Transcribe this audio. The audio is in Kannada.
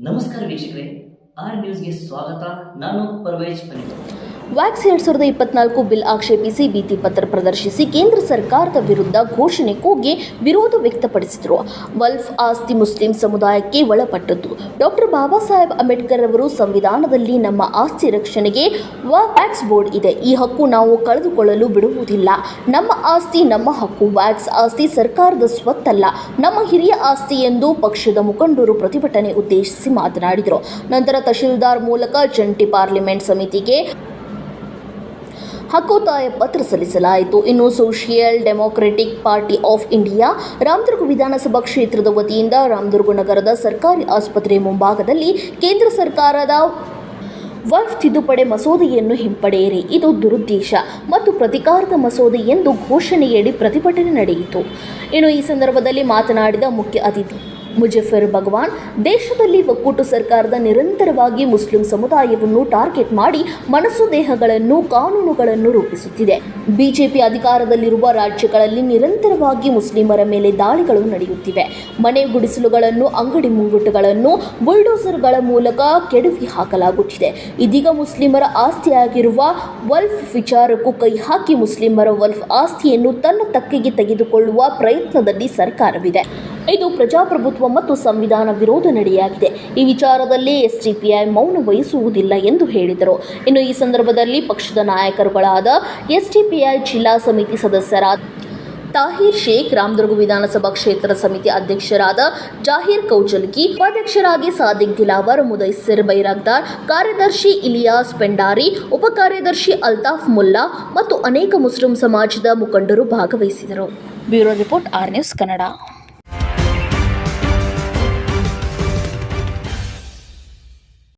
ನಮಸ್ಕಾರ ವೀಕ್ಷಕರೇ ಆರ್ ನ್ಯೂಸ್ಗೆ ಸ್ವಾಗತ. ನಾನು ಪರ್ವೇಜ್ ವ್ಯಾಕ್ಸ್ ಎರಡ್ ಸಾವಿರದ ಇಪ್ಪತ್ನಾಲ್ಕು ಬಿಲ್ ಆಕ್ಷೇಪಿಸಿ ಭೀತಿ ಪತ್ರ ಪ್ರದರ್ಶಿಸಿ ಕೇಂದ್ರ ಸರ್ಕಾರದ ವಿರುದ್ಧ ಘೋಷಣೆ ಕೂಗಿ ವಿರೋಧ ವ್ಯಕ್ತಪಡಿಸಿದರು. ವಲ್ಫ್ ಆಸ್ತಿ ಮುಸ್ಲಿಂ ಸಮುದಾಯಕ್ಕೆ ಒಳಪಟ್ಟದ್ದು. ಡಾಕ್ಟರ್ ಬಾಬಾ ಸಾಹೇಬ್ ಅಂಬೇಡ್ಕರ್ ಅವರು ಸಂವಿಧಾನದಲ್ಲಿ ನಮ್ಮ ಆಸ್ತಿ ರಕ್ಷಣೆಗೆ ವ್ಯಾಕ್ಸ್ ಬೋರ್ಡ್ ಇದೆ. ಈ ಹಕ್ಕು ನಾವು ಕಳೆದುಕೊಳ್ಳಲು ಬಿಡುವುದಿಲ್ಲ. ನಮ್ಮ ಆಸ್ತಿ ನಮ್ಮ ಹಕ್ಕು. ವ್ಯಾಕ್ಸ್ ಆಸ್ತಿ ಸರ್ಕಾರದ ಸ್ವತ್ತಲ್ಲ. ನಮ್ಮ ಹಿರಿಯ ಆಸ್ತಿ ಎಂದು ಪಕ್ಷದ ಮುಖಂಡರು ಪ್ರತಿಭಟನೆ ಉದ್ದೇಶಿಸಿ ಮಾತನಾಡಿದರು. ನಂತರ ತಹಶೀಲ್ದಾರ್ ಮೂಲಕ ಜಂಟಿ ಪಾರ್ಲಿಮೆಂಟ್ ಸಮಿತಿಗೆ ಹಕ್ಕೊತ್ತಾಯ ಪತ್ರ ಸಲ್ಲಿಸಲಾಯಿತು. ಇನ್ನು Social Democratic Party of India, Ramdurg ವಿಧಾನಸಭಾ ಕ್ಷೇತ್ರದ ವತಿಯಿಂದ ರಾಮದುರ್ಗ ನಗರದ ಸರ್ಕಾರಿ ಆಸ್ಪತ್ರೆ ಮುಂಭಾಗದಲ್ಲಿ ಕೇಂದ್ರ ಸರ್ಕಾರದ ವಕ್ಫ್ ತಿದ್ದುಪಡಿ ಮಸೂದೆಯನ್ನು ಹಿಂಪಡೆಯಿರಿ. ಇದು ದುರುದ್ದೇಶ ಮತ್ತು ಪ್ರತಿಕಾರದ ಮಸೂದೆ ಎಂದು ಘೋಷಣೆಯಡಿ ಪ್ರತಿಭಟನೆ ನಡೆಯಿತು. ಇನ್ನು ಈ ಸಂದರ್ಭದಲ್ಲಿ ಮಾತನಾಡಿದ ಮುಖ್ಯ ಅತಿಥಿ ಮುಜಫರ್ ಭಗವಾನ್ ದೇಶದಲ್ಲಿ ಒಕ್ಕೂಟ ಸರ್ಕಾರದ ನಿರಂತರವಾಗಿ ಮುಸ್ಲಿಂ ಸಮುದಾಯವನ್ನು ಟಾರ್ಗೆಟ್ ಮಾಡಿ ಮನಸ್ಸು ದೇಹಗಳನ್ನು ಕಾನೂನುಗಳನ್ನು ರೂಪಿಸುತ್ತಿದೆ. ಬಿಜೆಪಿ ಅಧಿಕಾರದಲ್ಲಿರುವ ರಾಜ್ಯಗಳಲ್ಲಿ ನಿರಂತರವಾಗಿ ಮುಸ್ಲಿಮರ ಮೇಲೆ ದಾಳಿಗಳು ನಡೆಯುತ್ತಿವೆ. ಮನೆ ಗುಡಿಸಲುಗಳನ್ನು, ಅಂಗಡಿ ಮುಂಗುಟ್ಟುಗಳನ್ನು, ಬುಲ್ಡೋಸರ್ಗಳ ಮೂಲಕ ಕೆಡವಿ ಹಾಕಲಾಗುತ್ತಿದೆ. ಇದೀಗ ಮುಸ್ಲಿಮರ ಆಸ್ತಿಯಾಗಿರುವ ವಲ್ಫ್ ವಿಚಾರಕ್ಕೂ ಕೈ ಹಾಕಿ ಮುಸ್ಲಿಮರ ವಲ್ಫ್ ಆಸ್ತಿಯನ್ನು ತನ್ನ ತಕ್ಕೆಗೆ ತೆಗೆದುಕೊಳ್ಳುವ ಪ್ರಯತ್ನದಲ್ಲಿ ಸರ್ಕಾರವಿದೆ. ಇದು ಪ್ರಜಾಪ್ರಭುತ್ವ ಮತ್ತು ಸಂವಿಧಾನ ವಿರೋಧ ನಡೆಯಾಗಿದೆ. ಈ ವಿಚಾರದಲ್ಲಿ ಎಸ್ಡಿಪಿಐ ಮೌನ ವಹಿಸುವುದಿಲ್ಲ ಎಂದು ಹೇಳಿದರು. ಇನ್ನು ಈ ಸಂದರ್ಭದಲ್ಲಿ ಪಕ್ಷದ ನಾಯಕರುಗಳಾದ ಎಸ್ಡಿಪಿಐ ಜಿಲ್ಲಾ ಸಮಿತಿ ಸದಸ್ಯರಾದ ತಾಹಿರ್ ಶೇಖ್, ರಾಮದುರ್ಗ ವಿಧಾನಸಭಾ ಕ್ಷೇತ್ರ ಸಮಿತಿ ಅಧ್ಯಕ್ಷರಾದ ಜಾಹೀರ್ ಕೌಜಲ್ಗಿ, ಉಪಾಧ್ಯಕ್ಷರಾಗಿ ಸಾದಿಕ್ ದಿಲಾವರ್, ಮುದೈಸಿರ್ ಬೈರಾಗ್ದಾರ್, ಕಾರ್ಯದರ್ಶಿ ಇಲಿಯಾಸ್ ಪೆಂಡಾರಿ, ಉಪಕಾರ್ಯದರ್ಶಿ ಅಲ್ತಾಫ್ ಮುಲ್ಲಾ ಮತ್ತು ಅನೇಕ ಮುಸ್ಲಿಂ ಸಮಾಜದ ಮುಖಂಡರು ಭಾಗವಹಿಸಿದರು. Bureau report R News Kannada.